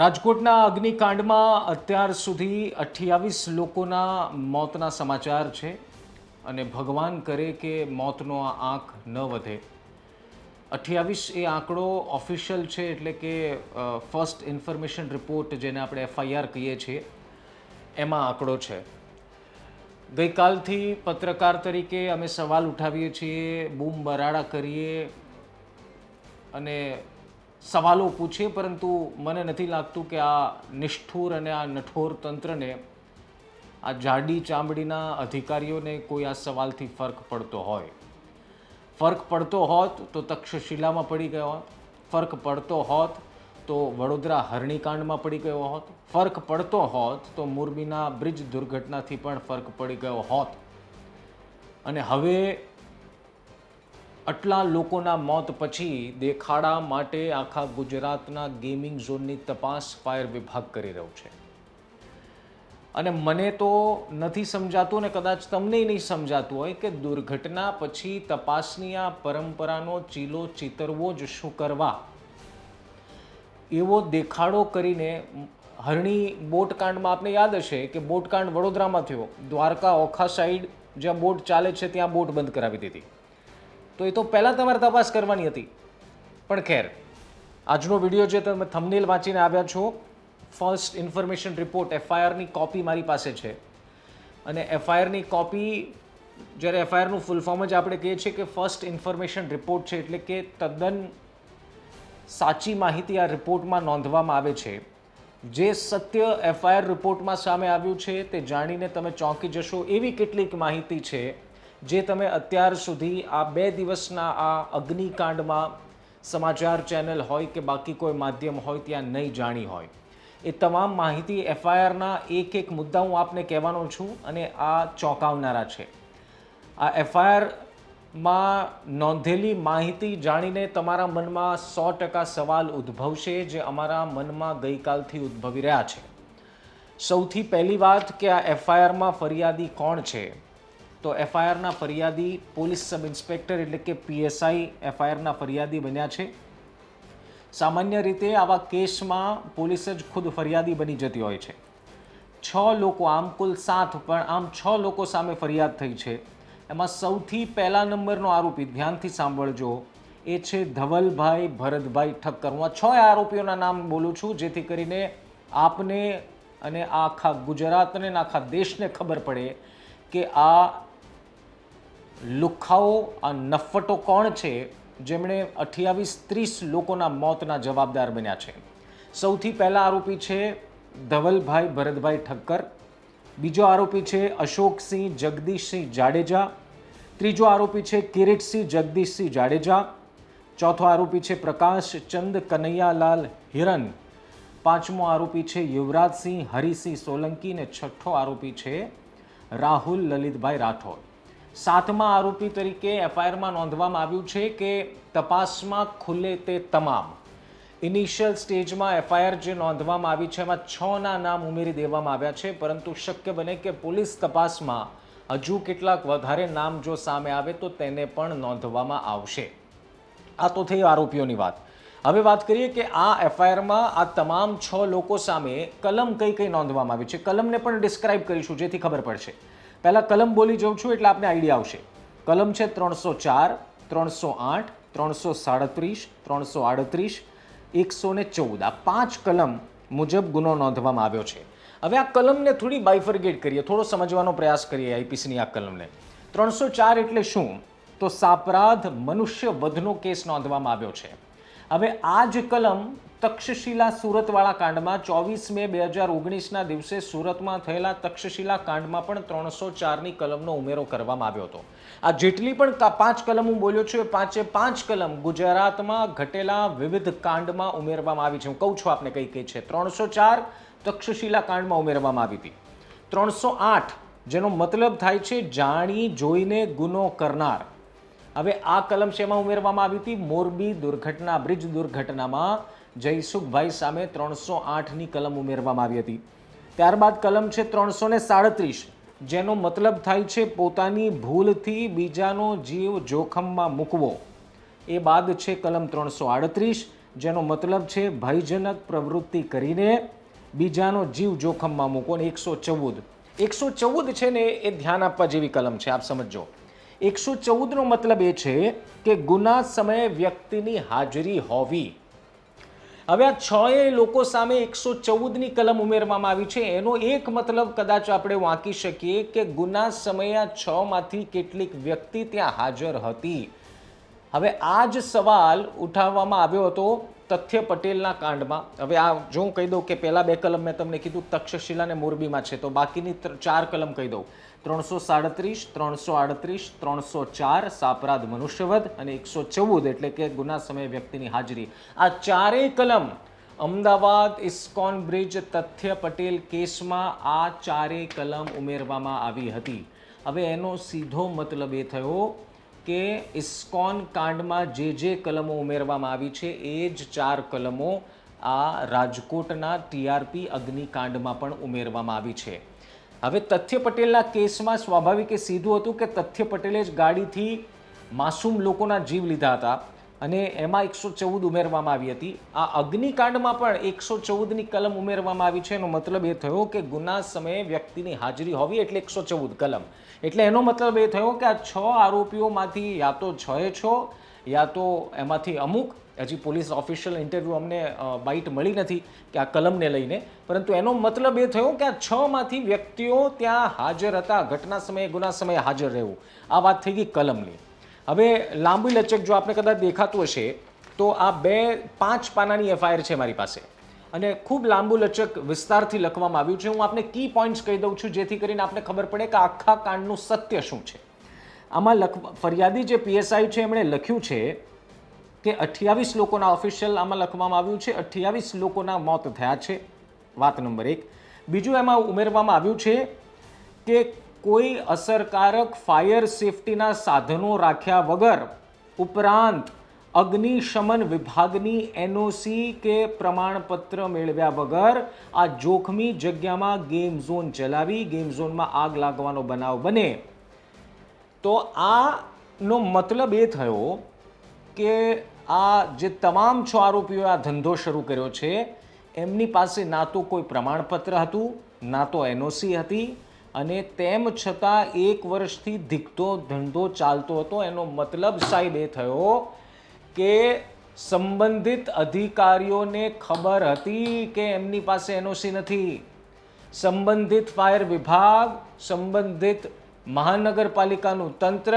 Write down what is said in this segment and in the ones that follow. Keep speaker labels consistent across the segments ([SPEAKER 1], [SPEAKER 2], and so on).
[SPEAKER 1] રાજકોટના અગ્નિકાંડમાં અત્યાર સુધી અઠ્યાવીસ લોકોના મોતના સમાચાર છે અને ભગવાન કરે કે મોતનો આ આંક ન વધે. અઠ્યાવીસ એ આંકડો ઓફિશિયલ છે એટલે કે ફર્સ્ટ ઇન્ફોર્મેશન રિપોર્ટ જેને આપણે એફઆઈઆર કહીએ છીએ, એમાં આંકડો છે. ગઈકાલથી પત્રકાર તરીકે અમે સવાલ ઉઠાવીએ છીએ, બૂમ બરાડા કરીએ અને સવાલો પૂછીએ પરંતુ મને નથી લાગતું કે આ નિષ્ઠુર અને આ નઠોર તંત્રને, આ જાડી ચામડીના અધિકારીઓને કોઈ આ સવાલથી ફરક પડતો હોય. ફરક પડતો હોત તો તક્ષશિલામાં પડી ગયો હોત. ફરક પડતો હોત તો વડોદરા હરણીકાંડમાં પડી ગયો હોત. ફરક પડતો હોત તો મોરબીના બ્રિજ દુર્ઘટનાથી પણ ફરક પડી ગયો હોત. અને હવે આટલા લોકોના મોત પછી દેખાડા માટે આખા ગુજરાતના ગેમિંગ ઝોનની તપાસ ફાયર વિભાગ કરી રહ્યો છે. અને મને તો નથી સમજાતું ને કદાચ તમને નહીં સમજાતું હોય કે દુર્ઘટના પછી તપાસની આ પરંપરાનો ચીલો ચિતરવો જ શું કરવા? એવો દેખાડો કરીને હરણી બોટકાંડમાં આપને યાદ હશે કે બોટકાંડ વડોદરામાં થયો. દ્વારકા ઓખા સાઈડ જ્યાં બોટ ચાલે છે ત્યાં બોટ બંધ કરાવી દીધી. તો એ તો પહેલાં તમારે તપાસ કરવાની હતી. પણ ખેર, આજનો વીડિયો જે તમે થંબનેલ વાંચીને આવ્યા છો ફર્સ્ટ ઇન્ફોર્મેશન રિપોર્ટ એફઆઈઆરની કોપી મારી પાસે છે. અને એફઆઈઆરની કોપી જ્યારે એફઆઈઆરનું ફૂલ ફોર્મ જ આપણે કહીએ છીએ કે ફર્સ્ટ ઇન્ફોર્મેશન રિપોર્ટ છે, એટલે કે તદ્દન સાચી માહિતી આ રિપોર્ટમાં નોંધવામાં આવે છે. જે સત્ય એફઆઈઆર રિપોર્ટમાં સામે આવ્યું છે, તે જાણીને તમે ચોંકી જશો એવી કેટલીક માહિતી છે જે તમે અત્યાર સુધી આ બે દિવસના આ અગ્નિકાંડમાં સમાચાર ચેનલ હોય કે બાકી કોઈ માધ્યમ હોય ત્યાં નહીં જાણી હોય. એ તમામ માહિતી એફઆઈઆરના એક એક મુદ્દા હું આપને કહેવાનો છું અને આ ચોંકાવનારા છે. આ એફઆઈઆરમાં નોંધેલી માહિતી જાણીને તમારા મનમાં સો ટકા સવાલ ઉદ્ભવશે જે અમારા મનમાં ગઈકાલથી ઉદ્ભવી રહ્યા છે. સૌથી પહેલી વાત કે આ એફઆઈઆરમાં ફરિયાદી કોણ છે? તો એફઆઈઆરના ફરિયાદી પોલીસ સબ ઇન્સ્પેક્ટર એટલે કે પીએસઆઈ એફઆઈઆરના ફરિયાદી બન્યા છે. સામાન્ય રીતે આવા કેસમાં પોલીસ જ ખુદ ફરિયાદી બની જતી હોય છે. છ લોકો, આમ કુલ સાત, પણ આમ છ લોકો સામે ફરિયાદ થઈ છે. એમાં સૌથી પહેલા નંબરનો આરોપી, ધ્યાનથી સાંભળજો, એ છે ધવલભાઈ ભરતભાઈ ઠક્કર. હું આ છ આરોપીઓના નામ બોલું છું, જેથી કરીને આપને અને આખા ગુજરાતને આખા દેશને ખબર પડે કે આ લુખાઓ આ નફ્ફટો કોણ છે? જેમણે અઠ્યાવીસ ત્રીસ લોકોના મોતના જવાબદાર બન્યા છે. સૌથી પહેલા આરોપી છે ધવલભાઈ ભરતભાઈ ઠક્કર. બીજો આરોપી છે અશોકસિંહ જગદીશસિંહ જાડેજા. ત્રીજો આરોપી છે કિરીટસિંહ જગદીશસિંહ જાડેજા. ચોથો આરોપી છે પ્રકાશ ચંદ કનૈયાલાલ હિરન. પાંચમો આરોપી છે યુવરાજસિંહ હરિસિંહ સોલંકી અને છઠ્ઠો આરોપી છે રાહુલ લલિતભાઈ રાઠોડ. સાતમા આરોપી તરીકે એફઆઈઆરમાં નોંધવામાં આવ્યું છે કે તપાસમાં ખુલે તે તમામ. ઇનિશિયલ સ્ટેજમાં એફઆઈઆર જે નોંધવામાં આવી છે, એમાં છના નામ ઉમેરી દેવામાં આવ્યા છે, પરંતુ શક્ય બને કે પોલીસ તપાસમાં હજુ કેટલાક વધારે નામ જો સામે આવે તો તેને પણ નોંધવામાં આવશે. આ તો થઈ આરોપીઓની વાત. હવે વાત કરીએ કે આ એફઆઈઆરમાં આ તમામ છ લોકો સામે કલમ કઈ કઈ નોંધવામાં આવી છે? કલમને પણ ડિસ્ક્રાઇબ કરીશું, જેથી ખબર પડશે. પહેલાં કલમ બોલી જાઉં છું એટલે આપને આઈડિયા આવશે. કલમ છે ત્રણસો ચાર, ત્રણસો આઠ, ત્રણસો સાડત્રીસ, ત્રણસો આડત્રીસ, એકસો ને ચૌદ. આ પાંચ કલમ મુજબ ગુનો નોંધવામાં આવ્યો છે. હવે આ કલમને થોડી બાયફર્ગેટ કરીએ, થોડો સમજવાનો પ્રયાસ કરીએ આઈપીસીની આ કલમને. ત્રણસો ચાર એટલે શું? તો સાપરાધ મનુષ્ય વધનો કેસ નોંધવામાં આવ્યો છે. હવે આ જ કલમ તક્ષશિલા સુરતવાળા કાંડમાં ચોવીસ મે બે હજાર ઓગણીસના દિવસે સુરતમાં થયેલા તક્ષશિલા કાંડમાં પણ ત્રણસો ચારની કલમનો ઉમેરો કરવામાં આવ્યો હતો. આ જેટલી પણ પાંચ કલમ હું બોલ્યો છું એ પાંચે પાંચ કલમ ગુજરાતમાં ઘટેલા વિવિધ કાંડમાં ઉમેરવામાં આવી છે. હું કહું છું આપને કઈ કઈ છે. ત્રણસો ચાર તક્ષશિલા કાંડમાં ઉમેરવામાં આવી હતી. ત્રણસો આઠ જેનો મતલબ થાય છે જાણી જોઈને ગુનો કરનાર. હવે આ કલમ શેમાં ઉમેરવામાં આવી હતી? મોરબી દુર્ઘટના, બ્રિજ દુર્ઘટનામાં જયસુખભાઈ સામે ત્રણસો આઠની કલમ ઉમેરવામાં આવી હતી. ત્યારબાદ કલમ છે ત્રણસો ને સાડત્રીસ, જેનો મતલબ થાય છે પોતાની ભૂલથી બીજાનો જીવ જોખમમાં મૂકવો. એ બાદ છે કલમ ત્રણસો આડત્રીસ, જેનો મતલબ છે ભયજનક પ્રવૃત્તિ કરીને બીજાનો જીવ જોખમમાં મૂકો ને એકસો ચૌદ. એકસો ચૌદ છે ને એ ધ્યાન આપવા જેવી કલમ છે, આપ સમજો એકસો ચૌદનો મતલબ એ છે કે ગુના સમયે વ્યક્તિની હાજરી હોવી. હવે આ છ એ લોકો સામે એકસો ચૌદની કલમ ઉમેરવામાં આવી છે. એનો એક મતલબ કદાચ આપણે વાંકી શકીએ કે ગુના સમયે આ છમાંથી કેટલીક વ્યક્તિ ત્યાં હાજર હતી. હવે આ જ સવાલ ઉઠાવવામાં આવ્યો હતો તથ્ય પટેલના કાંડમાં. હવે આ જો હું કહી દઉં કે પહેલાં બે કલમ મેં તમને કીધું તક્ષશિલા અને મોરબીમાં છે, તો બાકીની ચાર કલમ કહી દઉં. ત્રણસો સાડત્રીસ, ત્રણસો આડત્રીસ, ત્રણસો ચાર સાપરાધ મનુષ્યવધ અને એકસો ચૌદ એટલે કે ગુના સમયે વ્યક્તિની હાજરી. આ ચારેય કલમ અમદાવાદ ઇસ્કોન બ્રિજ તથ્ય પટેલ કેસમાં આ ચારેય કલમ ઉમેરવામાં આવી હતી. હવે એનો સીધો મતલબ એ થયો કે ઇસ્કોન કાંડમાં જે જે કલમો ઉમેરવામાં આવી છે, એ જ ચાર કલમો આ રાજકોટના ટીઆરપી અગ્નિકાંડમાં પણ ઉમેરવામાં આવી છે. હવે તથ્ય પટેલના કેસમાં સ્વાભાવિક સીધું હતું કે તથ્ય પટેલે જ ગાડીથી માસૂમ લોકોના જીવ લીધા હતા અને એમાં એકસો ચૌદ ઉમેરવામાં આવી હતી. આ અગ્નિકાંડમાં પણ એકસો ચૌદની કલમ ઉમેરવામાં આવી છે. એનો મતલબ એ થયો કે ગુના સમયે વ્યક્તિની હાજરી હોવી એટલે એકસો ચૌદ કલમ. એટલે એનો મતલબ એ થયો કે આ છ આરોપીઓમાંથી યા તો છ એ છ યા તો એમાંથી અમુક, હજી પોલીસ ઓફિશિયલ ઇન્ટરવ્યૂ અમને બાઇટ મળી નથી કે આ કલમને લઈને. પરંતુ એનો મતલબ એ થયો કે આ છમાંથી વ્યક્તિઓ ત્યાં હાજર હતા, ઘટના સમયે, ગુના સમયે હાજર રહેવું. આ વાત થઈ ગઈ કલમની. હવે લાંબી લચક જો આપણે કદાચ દેખાતું હશે, તો આ બે, પાંચ પાનાની એફઆઈઆર છે મારી પાસે. અને ખૂબ લાંબુ લચક વિસ્તારથી લખવામાં આવ્યું છે. હું આપને કી પોઈન્ટ્સ કહી દઉં છું, જેથી કરીને આપને ખબર પડે કે આખા કાંડનું સત્ય શું છે. આમાં લખ, ફરિયાદી જે પીએસઆઈ છે, એમણે લખ્યું છે કે અઠ્યાવીસ લોકોના ઓફિશિયલ આમાં લખવામાં આવ્યું છે, અઠ્યાવીસ લોકોના મોત થયા છે. વાત નંબર એક. બીજું એમાં ઉમેરવામાં આવ્યું છે કે કોઈ અસરકારક ફાયર સેફટીના સાધનો રાખ્યા વગર ઉપરાંત અગ્નિશમન વિભાગની એનઓસી કે પ્રમાણપત્ર મેળવ્યા વગર આ જોખમી જગ્યામાં ગેમ ઝોન ચલાવી, ગેમ ઝોનમાં આગ લાગવાનો બનાવ બને. તો આનો મતલબ એ થયો કે આ જે તમામ છ આરોપીઓએ આ ધંધો શરૂ કર્યો છે, એમની પાસે ના તો કોઈ પ્રમાણપત્ર હતું, ના તો એનઓસી હતી અને તેમ છતાં એક વર્ષથી ધીકતો ધંધો ચાલતો હતો. એનો મતલબ સાહેબ એ થયો કે સંબંધિત અધિકારીઓને ખબર હતી કે એમની પાસે એનઓસી નથી. સંબંધિત ફાયર વિભાગ, સંબંધિત મહાનગરપાલિકાનું તંત્ર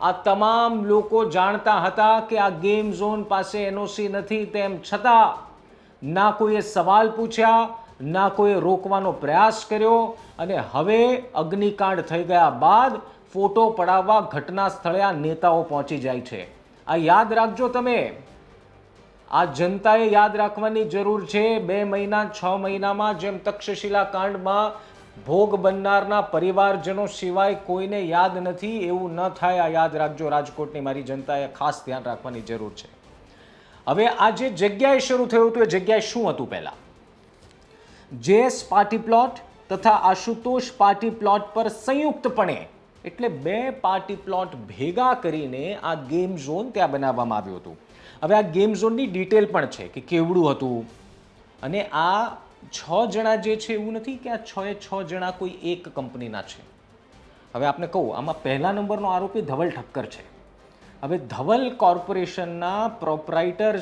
[SPEAKER 1] આ તમામ લોકો જાણતા હતા કે આ ગેમ ઝોન પાસે એનઓસી નથી તેમ છતાં ના કોઈએ સવાલ પૂછ્યા, ના કોઈએ રોકવાનો પ્રયાસ કર્યો અને હવે અગ્નિકાંડ થઈ ગયા બાદ ફોટો પડાવવા ઘટના સ્થળે આ નેતાઓ પહોંચી જાય છે. આ યાદ રાખજો તમે. આ જનતાએ યાદ રાખવાની જરૂર છે. બે મહિના, છ મહિનામાં જેમ તક્ષશિલા કાંડમાં ભોગ બનનારના પરિવારજનો સિવાય કોઈને યાદ નથી, એવું ન થાય, આ યાદ રાખજો. રાજકોટની મારી જનતાએ ખાસ ધ્યાન રાખવાની જરૂર છે. હવે આ જે જગ્યાએ શરૂ થયું હતું, એ જગ્યાએ શું હતું પહેલાં? જેએસ પાર્ટી પ્લોટ તથા આશુતોષ પાર્ટી પ્લોટ પર સંયુક્તપણે એટલે બે પાર્ટી પ્લોટ ભેગા કરીને આ ગેમ ઝોન ત્યાં બનાવવામાં આવ્યું હતું. હવે આ ગેમ ઝોનની ડિટેલ પણ છે કે કેવડું હતું અને આ છ જણા જે છે એવું નથી કે આ છ એ છ જણા કોઈ એક કંપનીના છે. હવે આપને કહું, આમાં પહેલા નંબરનો આરોપી ધવલ ઠક્કર છે. હવે ધવલ કોર્પોરેશનના પ્રોપરાઇટર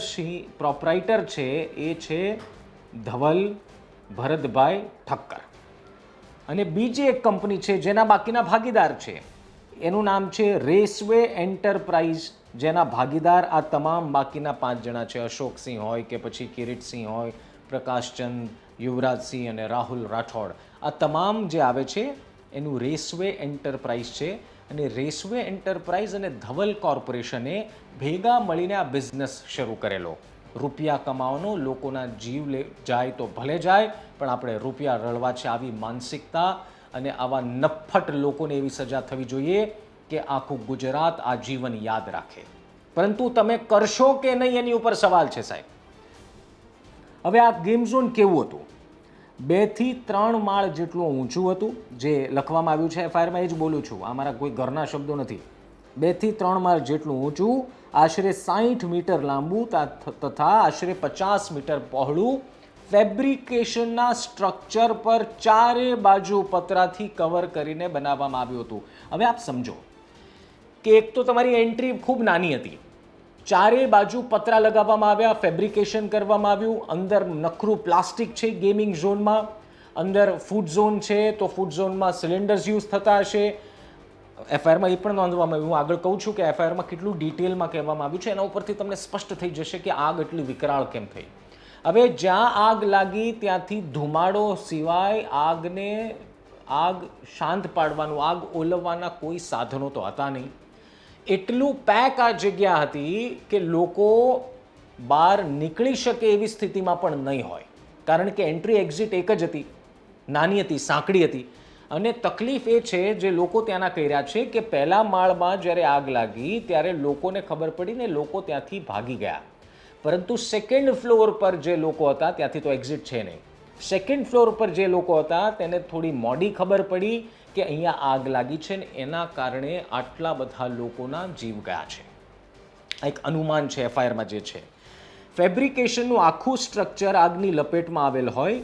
[SPEAKER 1] પ્રોપરાઇટર છે એ છે ધવલ ભરતભાઈ ઠક્કર. અને બીજી એક કંપની છે જેના બાકીના ભાગીદાર છે. એનું નામ છે રેસવે એન્ટરપ્રાઇઝ. જેના ભાગીદાર આ તમામ બાકીના પાંચ જણા છે. અશોકસિંહ હોય કે પછી કિરીટસિંહ હોય, પ્રકાશચંદ યુવરાજસિંહ અને રાહુલ રાઠોડ. આ તમામ જે આવે છે, એનું રેસવે એન્ટરપ્રાઇઝ છે. અને રેસવે એન્ટરપ્રાઇઝ અને ધવલ કોર્પોરેશને ભેગા મળીને આ બિઝનેસ શરૂ કરેલો. રૂપિયા કમાવાનો, લોકોના જીવ લે, જાય તો ભલે જાય, પણ આપણે રૂપિયા રળવા છે આવી માનસિકતા અને આવા નફ્ફટ લોકોને એવી સજા થવી જોઈએ કે આખું ગુજરાત આ જીવન યાદ રાખે. પરંતુ તમે કરશો કે નહીં એની ઉપર સવાલ છે સાહેબ? હવે આ ગેમ ઝોન કેવું હતું? બેથી ત્રણ માળ જેટલું ઊંચું હતું, જે લખવામાં આવ્યું છે એફઆઈઆરમાં એ જ બોલું છું. આ મારા કોઈ ઘરના શબ્દો નથી. બેથી ત્રણ માળ જેટલું ઊંચું, આશરે સાહીઠ મીટર લાંબુ તથા આશરે પચાસ મીટર પહોળું ફેબ્રિકેશનના સ્ટ્રક્ચર પર ચારે બાજુ પતરાથી કવર કરીને બનાવવામાં આવ્યું હતું. હવે આપ સમજો કે એક તો તમારી એન્ટ્રી ખૂબ નાની હતી. ચારે બાજુ પતરા લગાવવામાં આવ્યા, ફેબ્રિકેશન કરવામાં આવ્યું, અંદર નખરું પ્લાસ્ટિક છે ગેમિંગ ઝોનમાં, અંદર ફૂડ ઝોન છે તો ફૂડ ઝોનમાં સિલિન્ડર્સ યુઝ થતા હશે. એફઆઈઆરમાં એ પણ નોંધવામાં આવ્યું. હું આગળ કહું છું કે એફઆઈઆરમાં કેટલું ડિટેલમાં કહેવામાં આવ્યું છે, એના ઉપરથી તમને સ્પષ્ટ થઈ જશે કે આગ એટલી વિકરાળ કેમ થઈ. હવે જ્યાં આગ લાગી ત્યાંથી ધુમાડો સિવાય આગને, આગ શાંત પાડવાનું, આગ ઓલવવાના કોઈ સાધનો તો હતા નહીં. એટલું પેક આ જગ્યા હતી કે લોકો બહાર નીકળી શકે એવી સ્થિતિમાં પણ નહીં હોય. કારણ કે એન્ટ્રી એક્ઝિટ એક જ હતી, નાની હતી, સાંકડી હતી. અને તકલીફ એ છે જે લોકો ત્યાંના કહી રહ્યા છે કે પહેલા માળમાં જ્યારે આગ લાગી ત્યારે લોકોને ખબર પડી ને લોકો ત્યાંથી ભાગી ગયા. પરંતુ સેકન્ડ ફ્લોર પર જે લોકો હતા, ત્યાંથી તો એક્ઝિટ છે નહીં. સેકન્ડ ફ્લોર પર જે લોકો હતા, તેને થોડી મોડી ખબર પડી કે અહીંયા આગ લાગી છે ને એના કારણે આટલા બધા લોકોના જીવ ગયા છે. એક અનુમાન છે એફઆઈઆરમાં જે છે. ફેબ્રિકેશનનું આખું સ્ટ્રક્ચર આગની લપેટમાં આવેલ હોય.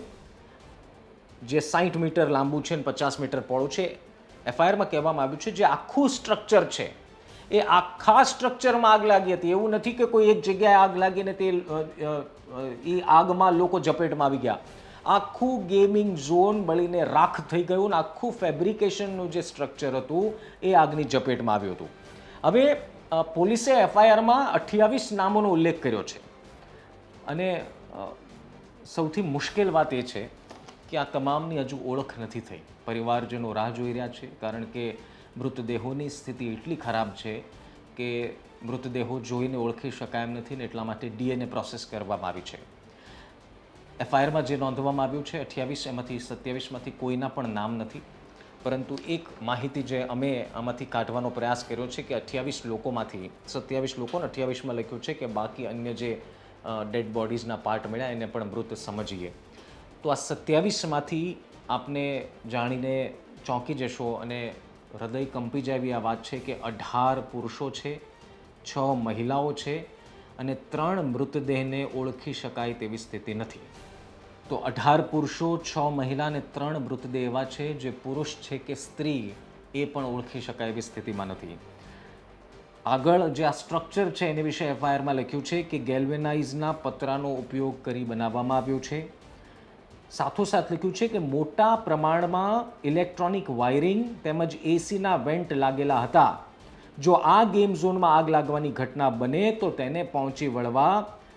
[SPEAKER 1] જે સાઠ મીટર લાંબુ છે ને પચાસ મીટર પહોળું છે. એફઆઈઆરમાં કહેવામાં આવ્યું છે જે આખું સ્ટ્રક્ચર છે, એ આખા સ્ટ્રક્ચરમાં આગ લાગી હતી. એવું નથી કે કોઈ એક જગ્યાએ આગ લાગીને તે એ આગમાં લોકો ઝપેટમાં આવી ગયા. આખું ગેમિંગ ઝોન બળીને રાખ થઈ ગયું અને આખું ફેબ્રિકેશનનું જે સ્ટ્રક્ચર હતું એ આગની ઝપેટમાં આવ્યું હતું. હવે પોલીસે એફઆઈઆરમાં અઠ્યાવીસ નામોનો ઉલ્લેખ કર્યો છે. અને સૌથી મુશ્કેલ વાત એ છે કે આ તમામની હજુ ઓળખ નથી થઈ. પરિવારજનો રાહ જોઈ રહ્યા છે, કારણ કે મૃતદેહોની સ્થિતિ એટલી ખરાબ છે કે મૃતદેહો જોઈને ઓળખી શકાય એમ નથી ને એટલા માટે ડીએનએ પ્રોસેસ કરવામાં આવી છે. એફઆઈઆરમાં જે નોંધવામાં આવ્યું છે, અઠ્યાવીસ એમાંથી સત્યાવીસમાંથી કોઈના પણ નામ નથી. પરંતુ એક માહિતી જે અમે આમાંથી કાઢવાનો પ્રયાસ કર્યો છે કે અઠ્યાવીસ લોકોમાંથી, સત્યાવીસ લોકોને અઠ્યાવીસમાં લખ્યું છે કે બાકી અન્ય જે ડેડ બોડીઝના પાર્ટ મળ્યા એને પણ મૃત સમજીએ. તો આ સત્યાવીસમાંથી આપને જાણીને ચોંકી જશો અને હૃદય કંપી જાય એવી આ વાત છે કે અઢાર પુરુષો છે, છ મહિલાઓ છે અને ત્રણ મૃતદેહને ઓળખી શકાય તેવી સ્થિતિ નથી. તો અઢાર પુરુષો, છ મહિલા અને ત્રણ મૃતદેહ એવા છે જે પુરુષ છે કે સ્ત્રી એ પણ ઓળખી શકાય એવી સ્થિતિમાં નથી. આગળ જે આ સ્ટ્રક્ચર છે એની વિશે એફઆઈઆરમાં લખ્યું છે કે ગેલ્વેનાઇઝના પતરાનો ઉપયોગ કરી બનાવવામાં આવ્યું છે. સાથોસાથ લખ્યું છે કે મોટા પ્રમાણમાં ઇલેક્ટ્રોનિક વાયરિંગ તેમજ એસીના વેન્ટ લાગેલા હતા. જો આ ગેમ ઝોનમાં આગ લાગવાની ઘટના બને તો તેને પહોંચી વળવા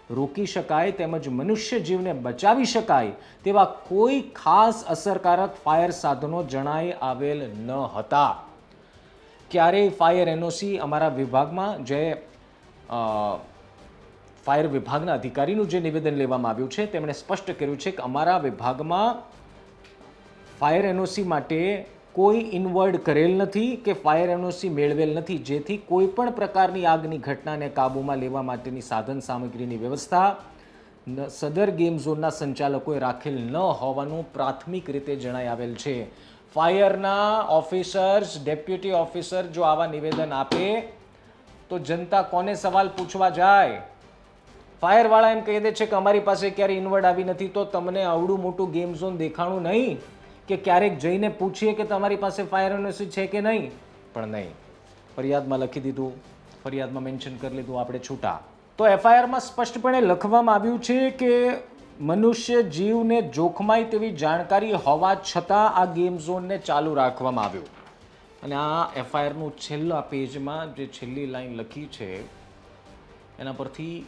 [SPEAKER 1] રોકી શકાય તેમજ મનુષ્ય જીવને બચાવી શકાય તેવા કોઈ ખાસ અસરકારક ફાયર સાધનો જણાઈ આવેલ ન હતા. ક્યારેય ફાયર એનઓસી અમારા વિભાગમાં જે ફાયર વિભાગના અધિકારીનું જે નિવેદન લેવામાં આવ્યું છે, તેમણે સ્પષ્ટ કર્યું છે કે અમારા વિભાગમાં ફાયર એનઓસી માટે કોઈ ઇન્વર્ડ કરેલ નથી કે ફાયર એનઓસી મેળવેલ નથી. જેથી કોઈ પણ પ્રકારની આગની ઘટનાને કાબૂમાં લેવા માટેની સાધન સામગ્રીની વ્યવસ્થા સદર ગેમ ઝોનના સંચાલકોએ રાખેલ ન હોવાનું પ્રાથમિક રીતે જણાઈ આવેલ છે. ફાયરના ઓફિસર્સ, ડેપ્યુટી ઓફિસર જો આવા નિવેદન આપે, તો જનતા કોને સવાલ પૂછવા જાય? ફાયરવાળા એમ કહી દે છે કે અમારી પાસે ક્યારે ઇન્વર્ડ આવી નથી, તો તમને આવડું મોટું ગેમ ઝોન દેખાણું નહીં. કે ક્યારેક જઈને પૂછીએ કે તમારી પાસે ફાયર એનઓસી છે કે નહીં? પણ નહીં. ફરિયાદમાં લખી દીધું, ફરિયાદમાં મેન્શન કરી લીધું, આપણે છૂટા. તો એફઆઈઆરમાં સ્પષ્ટપણે લખવામાં આવ્યું છે કે મનુષ્ય જીવને જોખમાય તેવી જાણકારી હોવા છતાં આ ગેમ ઝોનને ચાલુ રાખવામાં આવ્યું. અને આ એફઆઈઆરનું છેલ્લા પેજમાં જે છેલ્લી લાઈન લખી છે, એના પરથી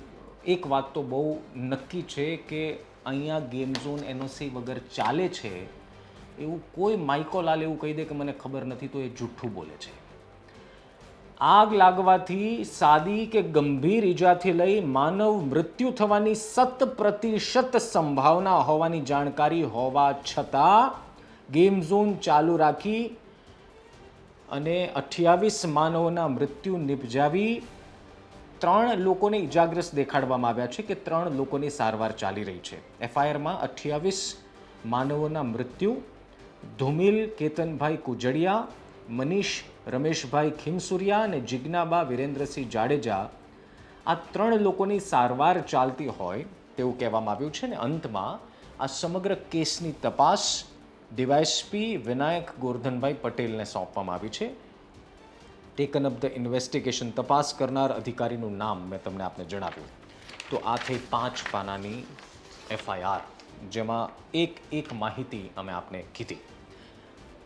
[SPEAKER 1] એક વાત તો બહુ નક્કી છે કે અહીંયા ગેમ ઝોન એનઓસી વગર ચાલે છે. એવું કોઈ માઇકોલાલ એવું કહી દે કે મને ખબર નથી, તો એ જુઠ્ઠું બોલે છે. આગ લાગવાથી સાદી કે ગંભીર ઈજાથી લઈ માનવ મૃત્યુ થવાની સત પ્રતિશત સંભાવના હોવાની જાણકારી હોવા છતાં ગેમ ઝોન ચાલુ રાખી અને અઠ્યાવીસ માનવોના મૃત્યુ નિપજાવી ત્રણ લોકોને ઇજાગ્રસ્ત દેખાડવામાં આવ્યા છે કે ત્રણ લોકોની સારવાર ચાલી રહી છે. એફઆઈઆરમાં અઠ્યાવીસ માનવોના મૃત્યુ ધુમિલ, કેતનભાઈ કુજડિયા, મનીષ, રમેશભાઈ ખીમસુરિયા અને જિજ્ઞાબા વિરેન્દ્રસિંહ જાડેજા આ ત્રણ લોકોની સારવાર ચાલતી હોય તેવું કહેવામાં આવ્યું છે ને અંતમાં આ સમગ્ર કેસની તપાસ ડીવાયએસપી વિનાયક ગોરધનભાઈ પટેલને સોંપવામાં આવી છે. ટેકન અપ ધ ઇન્વેસ્ટિગેશન તપાસ કરનાર અધિકારીનું નામ મેં તમને આપને જણાવ્યું. તો આ થઈ પાંચ પાનાની એફઆઈઆર જેમાં એક એક માહિતી અમે આપને કીધી.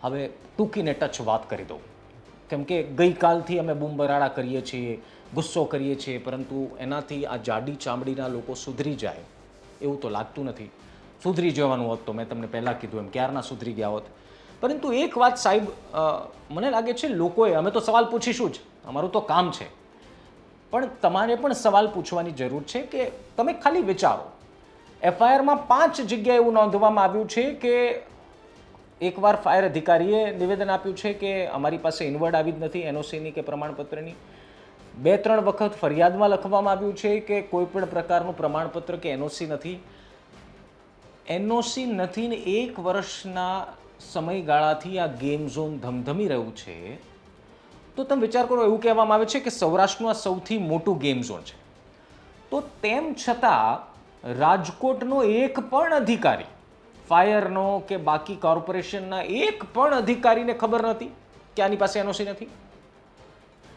[SPEAKER 1] હવે ટૂંકીને ટચ વાત કરી દઉં. કેમ કે ગઈકાલથી અમે બૂમબરાડા કરીએ છીએ, ગુસ્સો કરીએ છીએ, પરંતુ એનાથી આ જાડી ચામડીના લોકો સુધરી જાય એવું તો લાગતું નથી. સુધરી જવાનું હોત તો મેં તમને પહેલાં કીધું એમ, ક્યારના સુધરી ગયા હોત? પરંતુ એક વાત સાહેબ મને લાગે છે લોકોએ, અમે તો સવાલ પૂછીશું જ, અમારું તો કામ છે. પણ તમારે પણ સવાલ પૂછવાની જરૂર છે કે તમે ખાલી વિચારો. એફઆઈઆરમાં પાંચ જગ્યાએ એવું નોંધવામાં આવ્યું છે કે એકવાર ફાયર અધિકારીએ નિવેદન આપ્યું છે કે અમારી પાસે ઇનવર્ડ આવી જ નથી એનઓસીની કે પ્રમાણપત્રની. બે, ત્રણ વખત ફરિયાદમાં લખવામાં આવ્યું છે કે કોઈ પણ પ્રકારનું પ્રમાણપત્ર કે એનઓસી નથી. એનઓસી નથી ને એક વર્ષના સમયગાળાથી આ ગેમ ઝોન ધમધમી રહ્યું છે. તો તમે વિચાર કરો, એવું કહેવામાં આવે છે કે સૌરાષ્ટ્રનું આ સૌથી મોટું ગેમ ઝોન છે. તો તેમ છતાં રાજકોટનો એક પણ અધિકારી ફાયરનો કે બાકી કોર્પોરેશનના એક પણ અધિકારીને ખબર નથી કે આની પાસે એનઓસી નથી?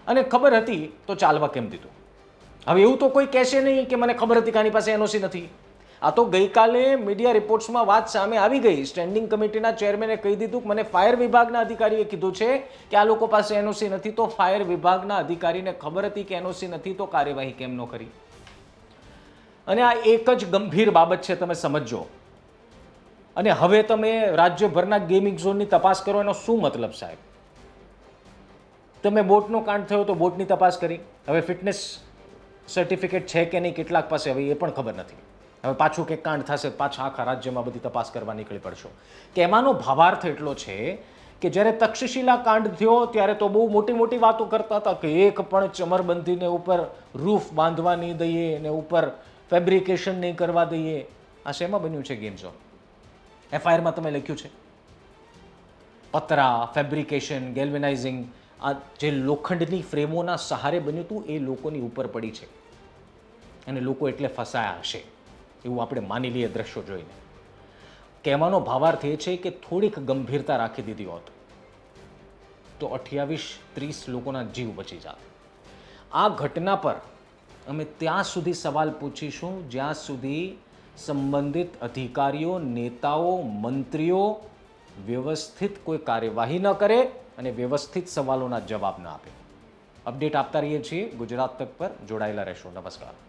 [SPEAKER 1] અને ખબર હતી તો ચાલવા કેમ દીધું? હવે એવું તો કોઈ કહેશે નહીં કે મને ખબર હતી કે આની પાસે એનઓસી નથી. આ તો ગઈકાલે મીડિયા રિપોર્ટ્સમાં વાત સામે આવી ગઈ. સ્ટેન્ડિંગ કમિટીના ચેરમેને કહી દીધું કે મને ફાયર વિભાગના અધિકારીએ કીધું છે કે આ લોકો પાસે એનઓસી નથી, તો ફાયર વિભાગના અધિકારીને ખબર હતી કે એનઓસી નથી, તો કાર્યવાહી કેમ ન કરી? અને આ એક જ ગંભીર બાબત છે, તમે સમજજો. અને હવે તમે રાજ્યભરના ગેમિંગ ઝોનની તપાસ કરો, એનો શું મતલબ સાહેબ? તમે બોટનો કાંડ થયો તો બોટની તપાસ કરી. હવે ફિટનેસ સર્ટિફિકેટ છે કે નહીં, કેટલાક પાસે હવે એ પણ ખબર નથી. હવે પાછું કંઈક કાંડ થશે, પાછા આખા રાજ્યમાં બધી તપાસ કરવા નીકળી પડશો. કે એમાંનો ભાવાર્થ એટલો છે કે જ્યારે તક્ષશિલા કાંડ થયો ત્યારે તો બહુ મોટી મોટી વાતો કરતા હતા કે એક પણ ચમરબંધીને ઉપર રૂફ બાંધવા નહીં દઈએ, ને ઉપર ફેબ્રિકેશન નહીં કરવા દઈએ. આ શેમાં બન્યું છે ગેમ ઝોન એફઆઈઆરમાં તમે લખ્યું છે. પતરા ફેબ્રિકેશન ગેલ્વેનાઇઝિંગ આ જે લોખંડની ફ્રેમોના સહારે બન્યું હતું એ લોકોની ઉપર પડી છે. અને લોકો એટલે ફસાયા હશે, એવું આપણે માની લઈએ દ્રશ્યો જોઈને. કહેવાનો ભાવાર્થ એ છે કે થોડીક ગંભીરતા રાખી દીધી હોત. તો અઠ્યાવીસ, ત્રીસ લોકોના જીવ બચી જાત. આ ઘટના પર અમે ત્યાં સુધી સવાલ પૂછીશું, જ્યાં સુધી સંબંધિત અધિકારીઓ, નેતાઓ, મંત્રીઓ વ્યવસ્થિત કોઈ કાર્યવાહી ન કરે અને વ્યવસ્થિત સવાલોના જવાબ ન આપે. અપડેટ આપતા રહીએ છીએ ગુજરાત તક પર. જોડાયેલા રહેશો. નમસ્કાર.